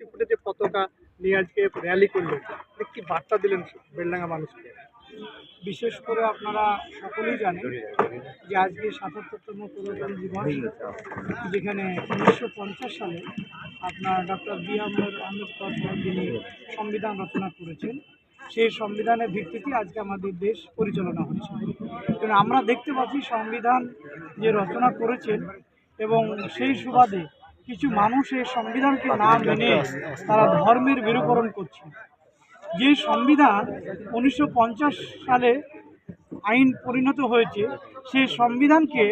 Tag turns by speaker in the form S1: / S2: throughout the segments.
S1: আশি ফুটে যে পতাকা নিয়ে আজকে র্যালি করলেন কি বার্তা দিলেন বেলডাঙ্গা মানুষকে?
S2: বিশেষ করে আপনারা সকলেই জানেন যে আজকে সাতাত্তরতম প্রজাতন্ত্র দিবস, যেখানে উনিশশো পঞ্চাশ সালে আপনার ডক্টর বি আহমেদ আম্বেদকর যিনি সংবিধান রচনা করেছেন। সেই সংবিধানের ভিত্তিতে আজকে আমাদের দেশ পরিচালনা হচ্ছে। কারণ আমরা দেখতে পাচ্ছি সংবিধান যে রচনা করেছেন এবং সেই সুবাদে কিছু মানুষ এই সংবিধানকে না মেনে তারা ধর্মের মেরুকরণ করছে। যে সংবিধান উনিশশো পঞ্চাশ সালে আইন পরিণত হয়েছে সেই সংবিধানকে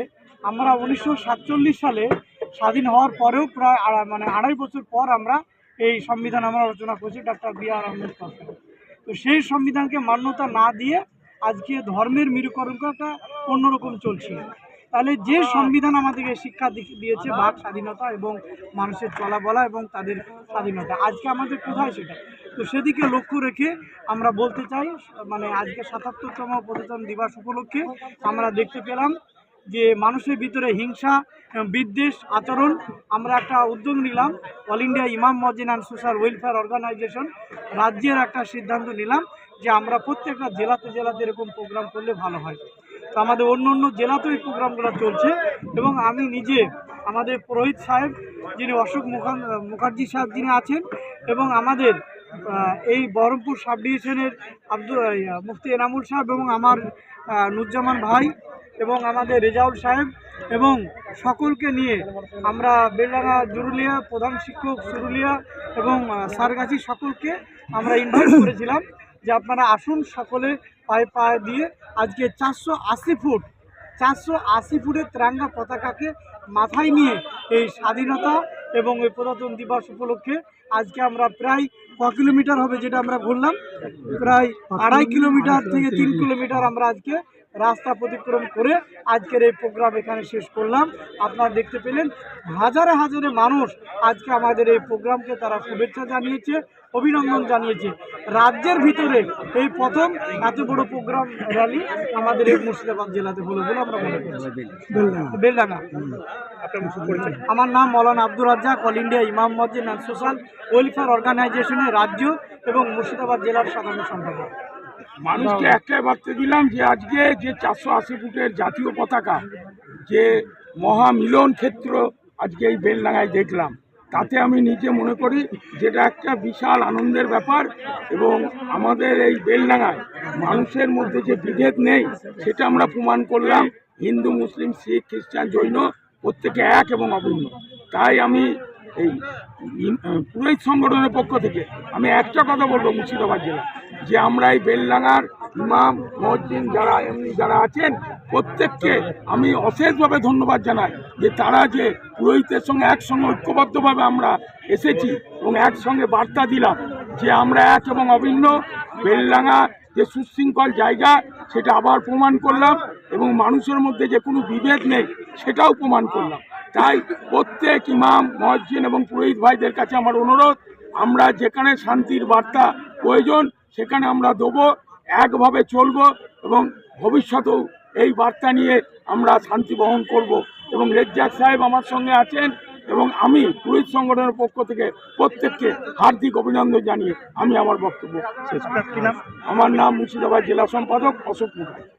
S2: আমরা উনিশশো সাতচল্লিশ সালে স্বাধীন হওয়ার পরেও প্রায় মানে আড়াই বছর পর আমরা এই সংবিধান আমরা রচনা করছি ডক্টর বি আর আম্বেদকর তো সেই সংবিধানকে মান্যতা না দিয়ে আজকে ধর্মের মেরুকরণটা অন্যরকম চলছে। তাহলে যে সংবিধান আমাদেরকে শিক্ষা দিয়েছে বাক স্বাধীনতা এবং মানুষের চলা বলা এবং তাদের স্বাধীনতা, আজকে আমাদের কোথায় সেটা? তো সেদিকে লক্ষ্য রেখে আমরা বলতে চাই মানে আজকে সাতাত্তরতম প্রজাতন্ত্র দিবস উপলক্ষে আমরা দেখতে পেলাম যে মানুষের ভিতরে হিংসা বিদ্বেষ, আচরণ আমরা একটা উদ্যোগ নিলাম, অল ইন্ডিয়া ইমাম মজিন অ্যান্ড সোশ্যাল ওয়েলফেয়ার অর্গানাইজেশন রাজ্যের একটা সিদ্ধান্ত নিলাম যে আমরা প্রত্যেকটা জেলাতে জেলাতে এরকম প্রোগ্রাম করলে ভালো হয়। তো আমাদের অন্য অন্য জেলাতেও এই প্রোগ্রামগুলো চলছে এবং আমি নিজে আমাদের পুরোহিত সাহেব যিনি অশোক মুখান মুখার্জি সাহেব যিনি আছেন এবং আমাদের এই বহরমপুর সাব ডিভিশনের আব্দুল মুফতি এনামুল সাহেব এবং আমার নুজ্জামান ভাই এবং আমাদের রেজাউল সাহেব এবং সকলকে নিয়ে আমরা বেলডাঙ্গা জুরুলিয়া, প্রধান শিক্ষক সুরুলিয়া এবং সারগাছি সকলকে আমরা ইনভাইট করেছিলাম। যে আপনারা আসুন সকলে পায়ে পায়ে দিয়ে আজকে চারশো আশি ফুট, চারশো আশি ফুটের ত্রাঙ্গা পতাকাকে মাথায় নিয়ে এই স্বাধীনতা এবং এই প্রজাতন্ত্র দিবস উপলক্ষে আজকে আমরা প্রায় ক কিলোমিটার হবে যেটা আমরা ঘুরলাম প্রায় আড়াই কিলোমিটার থেকে তিন কিলোমিটার আমরা আজকে রাস্তা প্রতিক্রম করে আজকের এই প্রোগ্রাম এখানে শেষ করলাম। আপনারা দেখতে পেলেন হাজারে হাজারে মানুষ আজকে আমাদের এই প্রোগ্রামকে তারা শুভেচ্ছা জানিয়েছে। অভিনন্দন জানিয়েছে। রাজ্যের ভিতরে এই প্রথম এত বড় প্রোগ্রাম র্যালি আমাদের এই মুর্শিদাবাদ জেলাতে হলো বলে আমরা মনে করছি। বেলডাঙ্গা। আমার নাম মৌলানা আব্দুর রাজ্জাক অল ইন্ডিয়া ইমাম মসজিদ অ্যান্ড সোশ্যাল ওয়েলফেয়ার অর্গানাইজেশনের রাজ্য এবং মুর্শিদাবাদ জেলার সাধারণ সম্পাদক।
S3: মানুষকে একটাই বার্তা দিলাম যে আজকে যে চারশো আশি ফুটের জাতীয় পতাকা যে মহামিলন ক্ষেত্র আজকে এই বেলডাঙ্গায় দেখলাম। তাতে আমি নিজে মনে করি যেটা একটা বিশাল আনন্দের ব্যাপার এবং আমাদের এই বেলডাঙ্গায় মানুষের মধ্যে যে বিভেদ নেই, সেটা আমরা প্রমাণ করলাম। হিন্দু, মুসলিম, শিখ, খ্রিস্টান, জৈন প্রত্যেকে এক এবং অভিন্ন। তাই আমি এই পুরোহিত সংগঠনের পক্ষ থেকে আমি একটা কথা বলব মুর্শিদাবাদ জেলা, যে আমরা এই বেলডাঙ্গার ইমাম, মসজিদ যারা, এমনি যারা আছেন, প্রত্যেককে আমি অশেষভাবে ধন্যবাদ জানাই যে তারা যে পুরোহিতের সঙ্গে একসঙ্গে ঐক্যবদ্ধভাবে আমরা এসেছি এবং একসঙ্গে বার্তা দিলাম যে আমরা এক এবং অভিন্ন, বেলডাঙ্গা যে সুশৃঙ্খল জায়গা, সেটা আবার প্রমাণ করলাম এবং মানুষের মধ্যে যে কোনো বিভেদ নেই, সেটাও প্রমাণ করলাম। তাই প্রত্যেক ইমাম, মসজিদ এবং পুরোহিত ভাইদের কাছে আমার অনুরোধ, আমরা যেখানে শান্তির বার্তা প্রয়োজন, সেখানে আমরা দেবো। একভাবে চলবো এবং ভবিষ্যতেও এই বার্তা নিয়ে আমরা শান্তি বহন করব। এবং রেজ্জাক সাহেব আমার সঙ্গে আছেন এবং আমি পুলিশ সংগঠনের পক্ষ থেকে প্রত্যেককে হার্দিক অভিনন্দন জানিয়ে আমি আমার বক্তব্য শেষ আমার নাম মুর্শিদাবাদ জেলা সম্পাদক অশোক মুখার্জি।